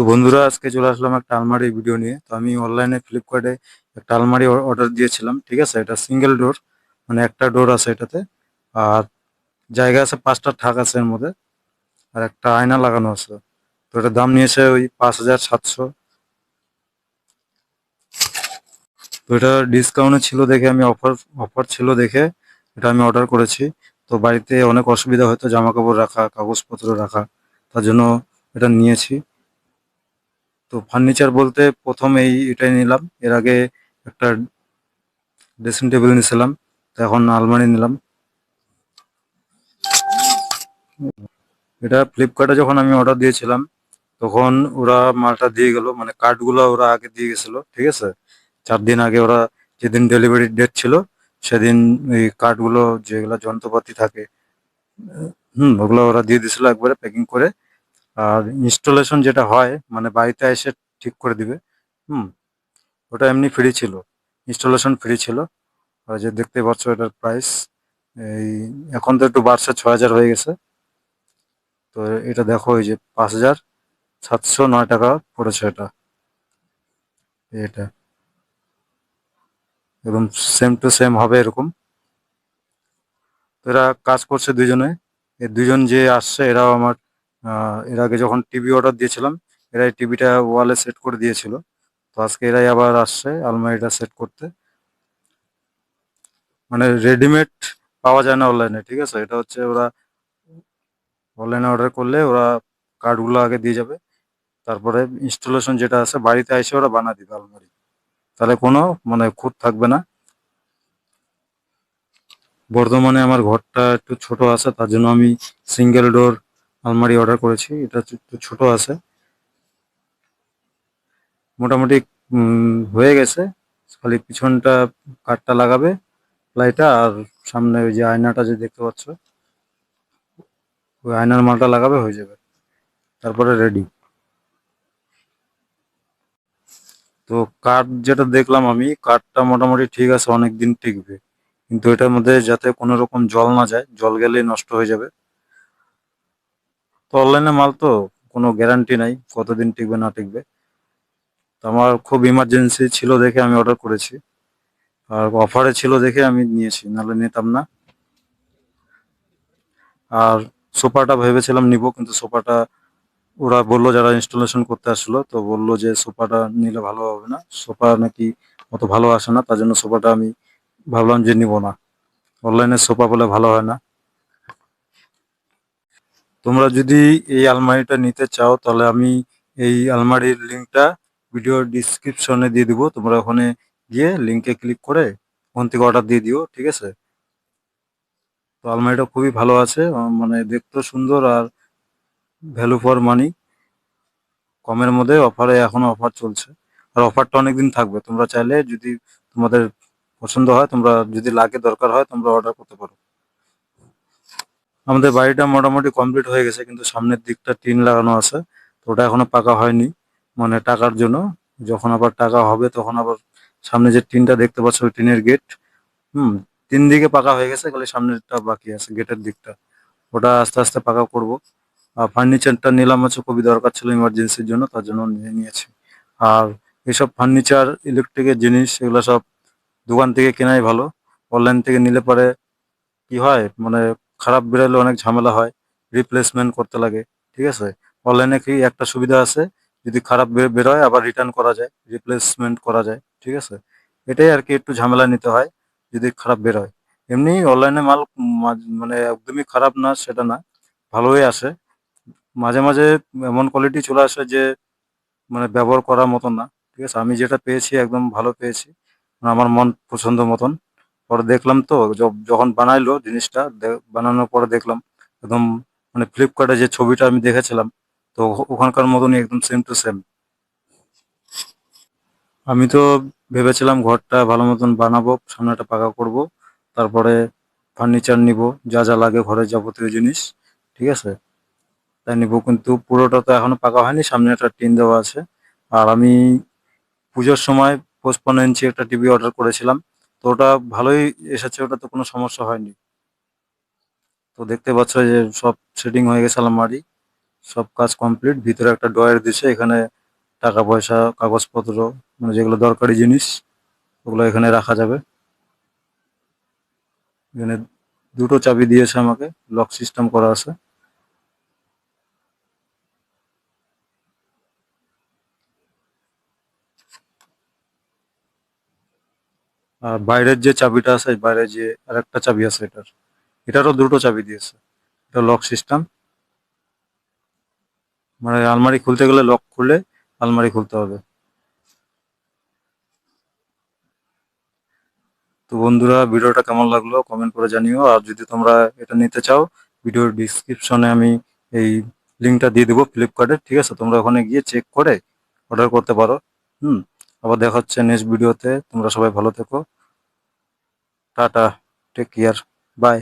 তো বন্ধুরা, আজকে চলে আসলাম একটা আলমারি ভিডিও নিয়ে। তো আমি অনলাইনে ফ্লিপকার্টে একটা আলমারি অর্ডার দিয়েছিলাম, ঠিক আছে? এটা সিঙ্গেল ডোর মানে একটা ডোর আছে এটাতে। আর জায়গা আছে, পাঁচটা থাক আছে এর মধ্যে। আর একটা আয়না লাগানো আছে। তো এটার দাম নিয়েছে ওই পাঁচ হাজার সাতশো। তো এটা ডিসকাউন্টে ছিল দেখে আমি অফার অফার ছিল দেখে এটা আমি অর্ডার করেছি। তো বাড়িতে অনেক অসুবিধা হতো জামা কাপড় রাখা, কাগজপত্র রাখা, তার জন্য এটা নিয়েছি। তো ফার্নিচার বলতে প্রথম এই এটাই নিলাম। এর আগে একটা ড্রেসিং টেবিল নিয়েছিলাম তো এখন আলমারি নিলাম। এটা ফ্লিপকার্টে যখন আমি অর্ডার দিয়েছিলাম, তখন ওরা মালটা দিয়ে গেল মানে কার্ডগুলো ওরা আগে দিয়ে গেছিল, ঠিক আছে? চার দিন আগে ওরা যেদিন ডেলিভারি ডেট ছিল, সেদিন এই কার্ডগুলো যেগুলো যন্ত্রপাতি থাকে, হুম, ওগুলো ওরা দিয়ে দিছিল একবারে প্যাকিং করে। আর ইনস্টলেশন যেটা হয় মানে বাড়িতে এসে ঠিক করে দিবে, হুম? ওটা এমনি ফ্রি ছিল ইনস্টলেশন ফ্রি ছিল। আর যে দেখতে পাচ্ছ এটার প্রাইস এই এখন তো একটু বাড়ছে ছ হাজার হয়ে গেছে। তো এটা দেখো, এই যে পাঁচ হাজার, সাতশো নয় টাকা পড়েছে এটা। এটা। এবং সেম টু সেম হবে এরকম। তো এরা কাজ করছে দুজনে। এই দুজন যে আসছে, এরাও আমার এর আগে যখন টিভি অর্ডার দিয়েছিলাম এরা এই টিভিটা ওয়ালে সেট করে দিয়েছিল। তো আজকে এরাই আবার আসছে আলমারিটা সেট করতে। মানে রেডিমেড পাওয়া যায় না অনলাইনে ঠিক আছে? এটা হচ্ছে ওরা অনলাইনে অর্ডার করলে ওরা কার্ডগুলো আগে দিয়ে যাবে। তারপরে ইনস্টলেশন যেটা আছে, বাড়িতে এসে ওরা বানা দিবে আলমারি তাহলে কোনো মানে খুঁত থাকবে না। বর্তমানে আমার ঘরটা একটু ছোট আছে, তার জন্য আমি সিঙ্গেল ডোর আলমারি অর্ডার করেছি, এটা একটু ছোট আছে। মোটামুটি হয়ে গেছে। খালি পিছনটা কাঠটা লাগাবে লাইটা আর সামনে ওই যে আয়নাটা যে দেখতে পাচ্ছ, ওই আয়নার মালটা লাগাবে, হয়ে যাবে। তারপরে রেডি তো কাঠ যেটা দেখলাম আমি, কাঠটা মোটামুটি ঠিক আছে অনেক দিন টিকবে। কিন্তু এটার মধ্যে যাতে কোনো রকম জল না যায়, জল গেলেই নষ্ট হয়ে যাবে। তো অনলাইনে মাল তো কোনো গ্যারান্টি নাই, কতদিন টিকবে না টিকবে। তো আমার খুব ইমার্জেন্সি ছিল দেখে আমি অর্ডার করেছি। আর অফারে ছিল দেখে আমি নিয়েছি, নাহলে নিতাম না। আর সোফাটা ভেবেছিলাম নিব, কিন্তু সোফাটা ওরা বলল যারা ইনস্টলেশন করতে আসলো, তো বলল যে সোফাটা নিলে ভালো হবে না। সোফা নাকি অত ভালো আসে না, তার জন্য সোফাটা আমি ভাবলাম যে নিব না। অনলাইনে সোফা বলে ভালো হয় না। তোমরা যদি এই আলমারিটা নিতে চাও, তাহলে আমি এই আলমারির লিঙ্কটা ভিডিও ডিসক্রিপশনে দিয়ে দিব। তোমরা ওখানে গিয়ে লিঙ্কে ক্লিক করে ওখান থেকে অর্ডার দিয়ে দিও, ঠিক আছে? তো আলমারিটা খুবই ভালো আছে মানে দেখতেও সুন্দর আর ভ্যালু ফর মানি কমের মধ্যে অফারে এখনও অফার চলছে। আর অফারটা অনেকদিন থাকবে। তোমরা চাইলে যদি তোমাদের পছন্দ হয়, তোমরা যদি লাগে দরকার হয়, তোমরা অর্ডার করতে পারো। আমাদের বাড়িটা মোটামুটি কমপ্লিট হয়ে গেছে, কিন্তু সামনের দিকটা টিন লাগানো আছে, তো ওটা এখনও পাকা হয়নি মানে টাকার জন্য। যখন আবার টাকা হবে, তখন আবার সামনে যে টিনটা দেখতে পাচ্ছ, ওই টিনের গেট হুম, তিন দিকে পাকা হয়ে গেছে, খালি সামনেরটা বাকি আছে গেটের দিকটা। ওটা আস্তে আস্তে পাকা করব। আর ফার্নিচারটা নিলাম হচ্ছে খুবই দরকার ছিল ইমার্জেন্সির জন্য, তার জন্য নিয়ে নিয়েছি। আর এসব ফার্নিচার ইলেকট্রিকের জিনিস, এগুলো সব দোকান থেকে কেনাই ভালো। অনলাইন থেকে নিলে পরে কি হয় মানে খারাপ বেরোলে অনেক ঝামেলা হয় রিপ্লেসমেন্ট করতে লাগে, ঠিক আছে? অনলাইনে কি একটা সুবিধা আছে? যদি খারাপ বেরোয়, আবার রিটার্ন করা যায় রিপ্লেসমেন্ট করা যায়, ঠিক আছে? এটাই আর কি একটু ঝামেলা নিতে হয়, যদি খারাপ বেরোয়। এমনি অনলাইনে মাল মানে একদমই খারাপ না, সেটা না, ভালোই আসে। মাঝে মাঝে এমন কোয়ালিটি চলে আসে যে মানে ব্যবহার করার মতন না, ঠিক আছে? আমি যেটা পেয়েছি, একদম ভালো পেয়েছি মানে আমার মন পছন্দ মতন। পরে দেখলাম তো যখন বানাইলো জিনিসটা বানানোর পরে দেখলাম, একদম মানে ফ্লিপকার্টে যে ছবিটা আমি দেখেছিলাম, তো ওখানকার মতনই একদম সেম টু সেম আমি তো ভেবেছিলাম ঘরটা ভালো মতন বানাবো, সামনেটা পাকা করব, তারপরে ফার্নিচার নিব, যা যা লাগে ঘরের যাবতীয় জিনিস, ঠিক আছে? তাই নিব, কিন্তু পুরোটা তো এখনও পাকা হয়নি, সামনে একটা টিন দেওয়া আছে। আর আমি পুজোর সময় পঁচপন্ন ইঞ্চি একটা টিভি অর্ডার করেছিলাম তো ওটা ভালোই এসেছে, ওটা তো কোনো সমস্যা হয়নি। তো দেখতে পাচ্ছ যে সব সেটিং হয়ে গেছে আলমারি, সব কাজ কমপ্লিট। ভিতরে একটা ড্রয়ার দিছে, এখানে টাকা পয়সা কাগজপত্র মানে যেগুলো দরকারি জিনিস, ওগুলো এখানে রাখা যাবে। এখানে দুটো চাবি দিয়েছে আমাকে, লক সিস্টেম করা আছে। আর বাইরের যে চাবিটা আছে বাইরে যে আরেকটা চাবি আছে এটার, এটারও দুটো চাবি দিয়েছে। এটা লক সিস্টেম মানে আলমারি খুলতে গেলে লক খুলে আলমারি খুলতে হবে। তো বন্ধুরা, ভিডিওটা কেমন লাগল কমেন্ট করে জানিও। আর যদি তোমরা এটা নিতে চাও, ভিডিওর ডিসক্রিপশনে আমি এই লিঙ্কটা দিয়ে দেবো ফ্লিপকার্টের ঠিক আছে? তোমরা ওখানে গিয়ে চেক করে অর্ডার করতে পারো। হুম? আবার দেখা হচ্ছে নেক্সট ভিডিওতে তোমরা সবাই ভালো থেকো। Tata take care bye